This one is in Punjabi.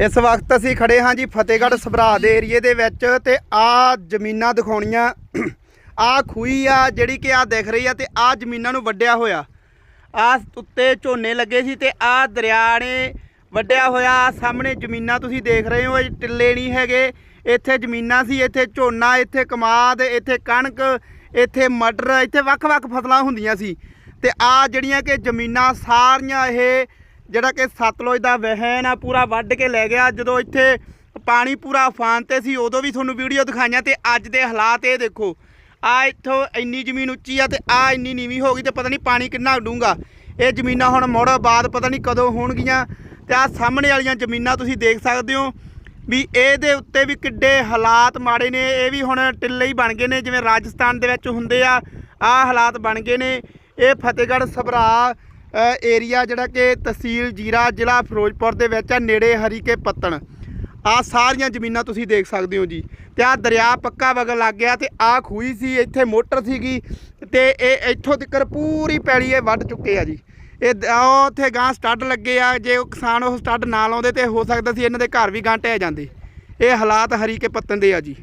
ਇਸ ਵਕਤ ਅਸੀਂ ਖੜੇ ਹਾਂ ਜੀ ਫਤਿਹਗੜ੍ਹ ਸਭਰਾ ਦੇ ਏਰੀਏ ਦੇ ਵਿੱਚ ਤੇ ਆ ਜ਼ਮੀਨਾਂ ਦਿਖਾਉਣੀਆਂ। ਆ ਖੂਹੀ ਆ ਜਿਹੜੀ ਕਿ ਆ ਦਿਖ ਰਹੀ ਆ ਤੇ ਆ ਜ਼ਮੀਨਾਂ ਨੂੰ ਵੱਡਿਆ ਹੋਇਆ। ਆ ਉੱਤੇ ਝੋਨੇ ਲੱਗੇ ਸੀ ਤੇ ਆ ਦਰਿਆ ਨੇ ਵੱਡਿਆ ਹੋਇਆ। ਆਹ ਸਾਹਮਣੇ ਜ਼ਮੀਨਾਂ ਤੁਸੀਂ ਦੇਖ ਰਹੇ ਹੋ, ਇਹ ਟਿੱਲੇ ਨਹੀਂ ਹੈਗੇ। ਇੱਥੇ ਜ਼ਮੀਨਾਂ ਸੀ, ਇੱਥੇ ਝੋਨਾ, ਇੱਥੇ ਕਮਾਦ, ਇੱਥੇ ਕਣਕ, ਇੱਥੇ ਮਟਰ, ਇੱਥੇ ਵੱਖ-ਵੱਖ ਫਸਲਾਂ ਹੁੰਦੀਆਂ ਸੀ। ਤੇ ਆ ਜਿਹੜੀਆਂ ਕਿ ਜ਼ਮੀਨਾਂ, ਸਾਰੀਆਂ ਇਹ ਜਿਹੜਾ ਕਿ ਸਤਲੁਜ ਦਾ ਵਹਿਣ ਆ, ਪੂਰਾ ਵੱਢ ਕੇ ਲੈ ਗਿਆ। ਜਦੋਂ ਇੱਥੇ ਪਾਣੀ ਪੂਰਾ ਅਫਾਨ ਤੇ ਸੀ, ਉਦੋਂ ਵੀ ਤੁਹਾਨੂੰ ਵੀਡੀਓ ਦਿਖਾਈਆਂ ਤੇ ਅੱਜ ਦੇ ਹਾਲਾਤ ਇਹ ਦੇਖੋ। ਆ ਇੱਥੋਂ ਇੰਨੀ ਜ਼ਮੀਨ ਉੱਚੀ ਆ ਤੇ ਆ ਇੰਨੀ ਨੀਵੀਂ ਹੋ ਗਈ ਤੇ ਪਤਾ ਨਹੀਂ ਪਾਣੀ ਕਿੰਨਾ ਡੂੰਗਾ ਇਹ ਜ਼ਮੀਨਾਂ ਹੁਣ ਮੁੜ ਬਾਅਦ ਪਤਾ ਨਹੀਂ ਕਦੋਂ ਹੋਣਗੀਆਂ। ਤੇ ਆ ਸਾਹਮਣੇ ਵਾਲੀਆਂ ਜ਼ਮੀਨਾਂ ਤੁਸੀਂ ਦੇਖ ਸਕਦੇ ਹੋ ਵੀ ਇਹਦੇ ਉੱਤੇ ਵੀ ਕਿੱਡੇ ਹਾਲਾਤ ਮਾੜੇ ਨੇ। ਇਹ ਵੀ ਹੁਣ ਟਿੱਲੇ ਹੀ ਬਣ ਗਏ ਨੇ, ਜਿਵੇਂ ਰਾਜਸਥਾਨ ਦੇ ਵਿੱਚ ਹੁੰਦੇ ਆ ਆ ਹਾਲਾਤ ਬਣ ਗਏ ਨੇ। ਇਹ ਫਤਿਹਗੜ੍ਹ ਸਭਰਾ ਏਰੀਆ ਜਿਹੜਾ ਕਿ ਤਹਿਸੀਲ ਜੀਰਾ ਜ਼ਿਲ੍ਹਾ ਫਿਰੋਜ਼ਪੁਰ ਦੇ ਵਿੱਚ ਆ, ਨੇੜੇ ਹਰੀਕੇ ਪੱਤਣ। ਆ ਸਾਰੀਆਂ ਜ਼ਮੀਨਾਂ ਤੁਸੀਂ ਦੇਖ ਸਕਦੇ ਹੋ ਜੀ। ਤੇ ਆ ਦਰਿਆ ਪੱਕਾ ਵਗਣ ਲੱਗ ਗਿਆ ਤੇ ਆ ਖੂਹੀ ਸੀ, ਇੱਥੇ ਮੋਟਰ ਸੀਗੀ ਤੇ ਇਹ ਇੱਥੋਂ ਤੱਕ ਪੂਰੀ ਪੈਲੀ ਇਹ ਵੱਢ ਚੁੱਕੇ ਆ ਜੀ। ਇਹ ਉਹ ਉੱਥੇ ਗਾਂ ਸਟੱਡ ਲੱਗੇ ਆ, ਜੇ ਉਹ ਕਿਸਾਨ ਉਹ ਸਟੱਡ ਨਾ ਲਾਉਂਦੇ ਤੇ ਹੋ ਸਕਦਾ ਸੀ ਇਹਨਾਂ ਦੇ ਘਰ ਵੀ ਗਾਂ ਢਹਿ ਜਾਂਦੇ। ਇਹ ਹਾਲਾਤ ਹਰੀਕੇ ਪੱਤਣ ਦੇ ਆ ਜੀ।